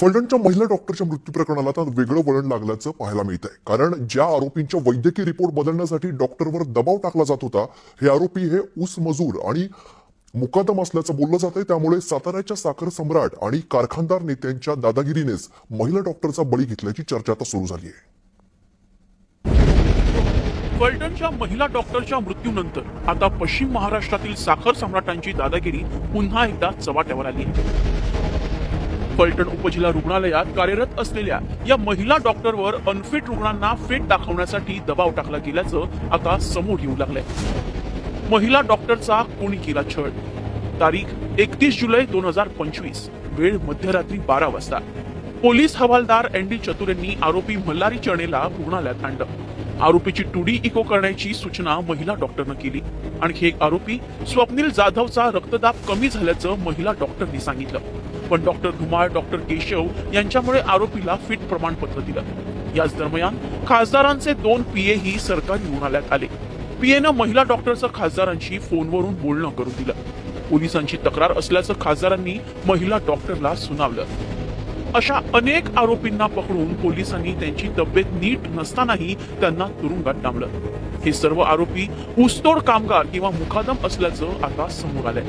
फलटणच्या महिला डॉक्टरच्या मृत्यू प्रकरणाला आता वेगळं वळण लागल्याचं पाहायला मिळत आहे कारण ज्या आरोपींच्या वैद्यकीय रिपोर्ट बदलण्यासाठी डॉक्टरवर दबाव टाकला जात होता हे आरोपी हे ऊस मजूर आणि मुकादम असल्याचं बोललं जात आहे त्यामुळे साताऱ्याच्या साखर सम्राट आणि कारखानदार नेत्यांच्या दादागिरीनेच महिला डॉक्टरचा बळी घेतल्याची चर्चा आता सुरू झाली आहे फलटणच्या महिला डॉक्टरच्या मृत्यूनंतर आता पश्चिम महाराष्ट्रातील साखर सम्राटांची दादागिरी पुन्हा एकदा चव्हाट्यावर आली आहे. फलटण उपजिल्हा रुग्णालयात कार्यरत असलेल्या या महिला डॉक्टरवर अनफिट रुग्णांना फिट दाखवण्यासाठी दबाव टाकला गेल्याचं आता समोर येऊ लागलंय. महिला डॉक्टरचा कोणी केला छळ. तारीख एकतीस जुलै दोन हजार पंचवीस वेळ मध्यरात्री बारा वाजता. पोलीस हवालदार एन डी चतुर यांनी आरोपी मल्हारी चणेला रुग्णालयात आणलं. आरोपीची टुडी इको करण्याची सूचना महिला डॉक्टरनं केली. आणखी एक आरोपी स्वप्नील जाधवचा रक्तदाब कमी झाल्याचं महिला डॉक्टरनी सांगितलं. पण डॉक्टर धुमाळ डॉक्टर केशव यांच्यामुळे आरोपीला फिट प्रमाणपत्र दिलं. याच दरम्यान खासदारांचे दोन पीए ही सरकारी रुग्णालयात आले. पीएनं महिला डॉक्टरचं खासदारांशी फोनवरून बोलणं करून दिलं. पोलिसांची तक्रार असल्याचं खासदारांनी महिला डॉक्टरला सुनावलं. अशा अनेक आरोपींना पकडून पोलिसांनी त्यांची तब्येत नीट नसतानाही त्यांना तुरुंगात डांबलं. हे सर्व आरोपी ऊसतोड कामगार किंवा मुखादम असल्याचं आता समोर आलंय.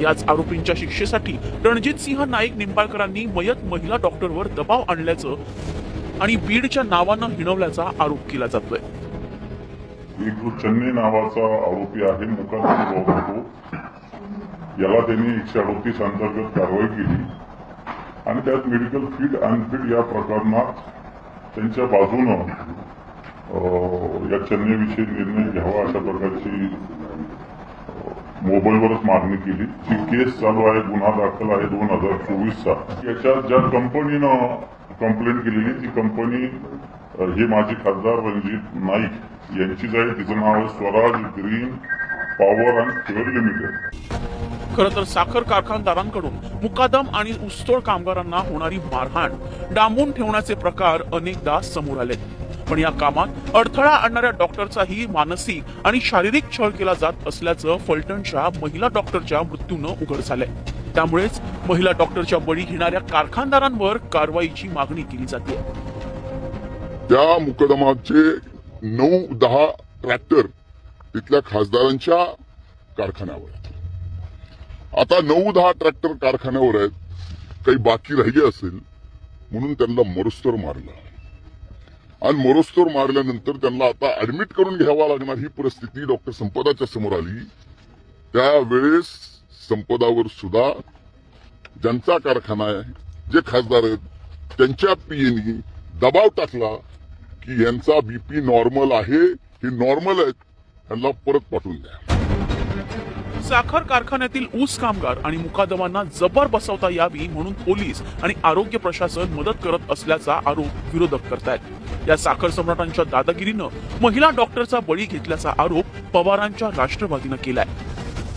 याच आरोपींच्या शिक्षेसाठी रणजित सिंह नाईक निंबाळकरांनी मयत महिला डॉक्टरवर दबाव आणल्याचं आणि बीडच्या नावानं हिणवल्याचा आरोप केला जातोय. एक जो चन्ने नावाचा आरोपी आहे मुकादम होतो. याला त्यांनी एकशे अडोतीस अंतर्गत कारवाई केली. आणि त्यात मेडिकल फिट अनफिट या प्रकरणात त्यांच्या बाजूनं या चन्नेविषयी निर्णय घ्यावा अशा प्रकारची मोबाईलवरच मागणी केली. ती केस चालू आहे गुन्हा दाखल आहे दोन हजार चोवीसचा. याच्यात ज्या कंपनीनं कंप्लेंट केलेली ती कंपनी हे माझे खासदार रणजित नाईक यांचीच आहे तिचं नाव आहे Swaraj green power and fuel limited. खर तर साखर कारखानदारांकडून मुकादम आणि ऊसतोड कामगारांना होणारी मारहाण डांबून ठेवण्याचे प्रकार अनेकदा समोर आले. पण या कामात अडथळा आणणाऱ्या डॉक्टरचाही मानसिक आणि शारीरिक छळ केला जात असल्याचं फलटणच्या महिला डॉक्टरच्या मृत्यूनं उघड झालंय. त्यामुळेच महिला डॉक्टरच्या बळी घेणाऱ्या कारखानदारांवर कारवाईची मागणी केली जाते. त्या मुकदमाचे नऊ दहा ट्रॅक्टर तिथल्या खासदारांच्या कारखान्यावर आहेत. आता नऊ दहा ट्रॅक्टर कारखान्यावर आहेत. काही बाकी राहिले असेल म्हणून त्यांना मरुस्तर मारलं. आणि मरुस्तोर मारल्यानंतर त्यांना आता ऍडमिट करून घ्यावा लागणार ही परिस्थिती डॉक्टर संपदाच्या समोर आली. त्यावेळेस संपदावर सुद्धा ज्यांचा कारखाना आहे जे खासदार आहेत त्यांच्या पीएनी दबाव टाकला की यांचा बीपी नॉर्मल आहे हे नॉर्मल आहेत त्यांना परत पाठवून द्या. साखर कारखान्यातील ऊस कामगार आणि मुकादमांना जबर बसवता यावी म्हणून पोलीस आणि आरोग्य प्रशासन मदत करत असल्याचा आरोप विरोधक करतायत. या साखर सम्राटांच्या दादागिरीनं महिला डॉक्टरचा बळी घेतल्याचा आरोप पवारांच्या राष्ट्रवादीनं केलाय.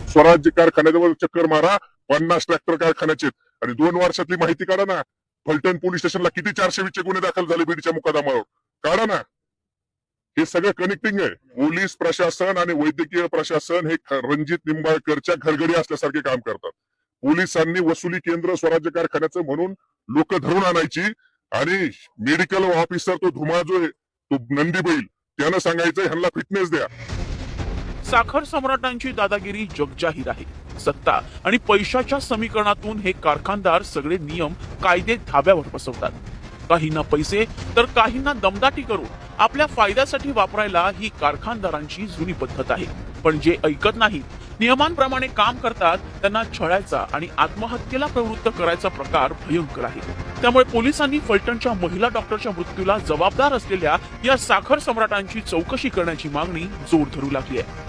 स्वराज्य कारखान्याजवळ चक्कर मारा पन्नास ट्रॅक्टर कारखान्याचे आणि दोन वर्षातली माहिती काढा ना. फलटण पोलीस स्टेशनला किती चारशे वीसचे गुन्हे दाखल झाले बीडच्या मुकादमावर? काढा ना. हे सगळं कनेक्टिंग आहे. पोलीस प्रशासन आणि वैद्यकीय प्रशासन हे रणजित निंबाळकरच्या घरगडी असल्यासारखे काम करतात. पोलिसांनी वसुली केंद्र स्वराज्य कारखान्याचं म्हणून लोक धरून आणायची आणि मेडिकल ऑफिसर तो धुमा जो आहे तो नंदी बैल त्यानं सांगायचं ह्यांना फिटनेस द्या. साखर सम्राटांची दादागिरी जगजाहीर आहे. सत्ता आणि पैशाच्या समीकरणातून हे कारखानदार सगळे नियम कायदे धाब्यावर बसवतात. काहींना पैसे तर काहींना दमदाटी करून आपल्या फायद्यासाठी वापरायला ही कारखानदारांची जुनी पद्धत आहे. पण जे ऐकत नाहीत नियमांप्रमाणे काम करतात त्यांना छळायचा आणि आत्महत्येला प्रवृत्त करायचा प्रकार भयंकर आहे. त्यामुळे पोलिसांनी फलटणच्या महिला डॉक्टरच्या मृत्यूला जबाबदार असलेल्या या साखर सम्राटांची चौकशी करण्याची मागणी जोर धरू लागली आहे.